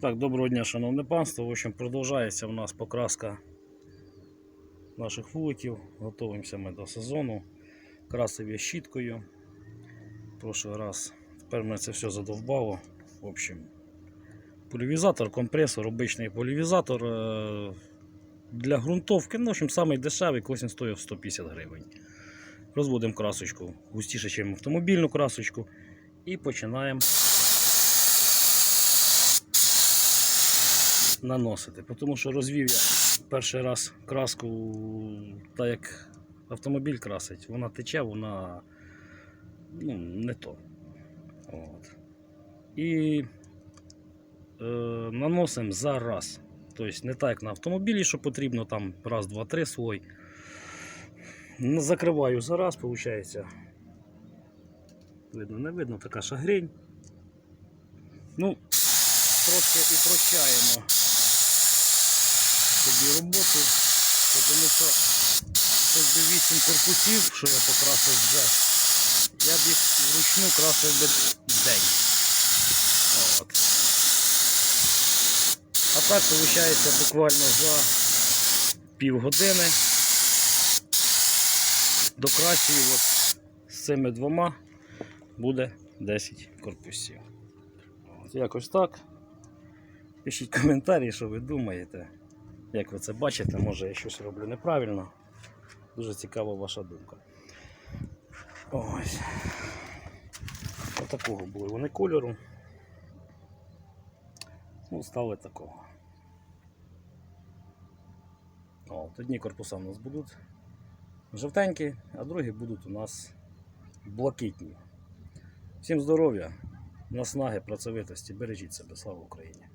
Так, доброго дня, шановне панство. В общем, продовжується у нас покраска наших вуликів. Готуємося ми до сезону. Красив я щіткою. Прошлий раз. Тепер мене це все задовбало. В общем, полівізатор, компресор, обичний полівізатор е, для ґрунтовки. Ну, в общем, самий дешевий, колись він стоїв 150 гривень. Розводимо красочку густіше, ніж автомобільну красочку. І починаємо наносити. Тому що розвів я перший раз краску, так як автомобіль красить, вона тече, вона ну, не то. От. І е, наносимо за раз. Тобто не так, як на автомобілі, що потрібно там раз, два, три слой. Закриваю за раз, виходить. Видно, не видно, така шагрень. Ну, трошки упрощаємо собі роботу, тому що хоч би 8 корпусів, що я покрасив вже, я б їх вручну красив би день. От. А так виходить буквально за півгодини докрасію от з цими двома буде 10 корпусів. От, якось так. Пишіть коментарі, що ви думаєте. Як ви це бачите, може я щось роблю неправильно. Дуже цікава ваша думка. Ось. Отакого були вони кольору. Ну, стали такого. О, одні корпуса у нас будуть жовтенькі, а другі будуть у нас блакитні. Всім здоров'я, наснаги, працьовитості, бережіть себе, слава Україні!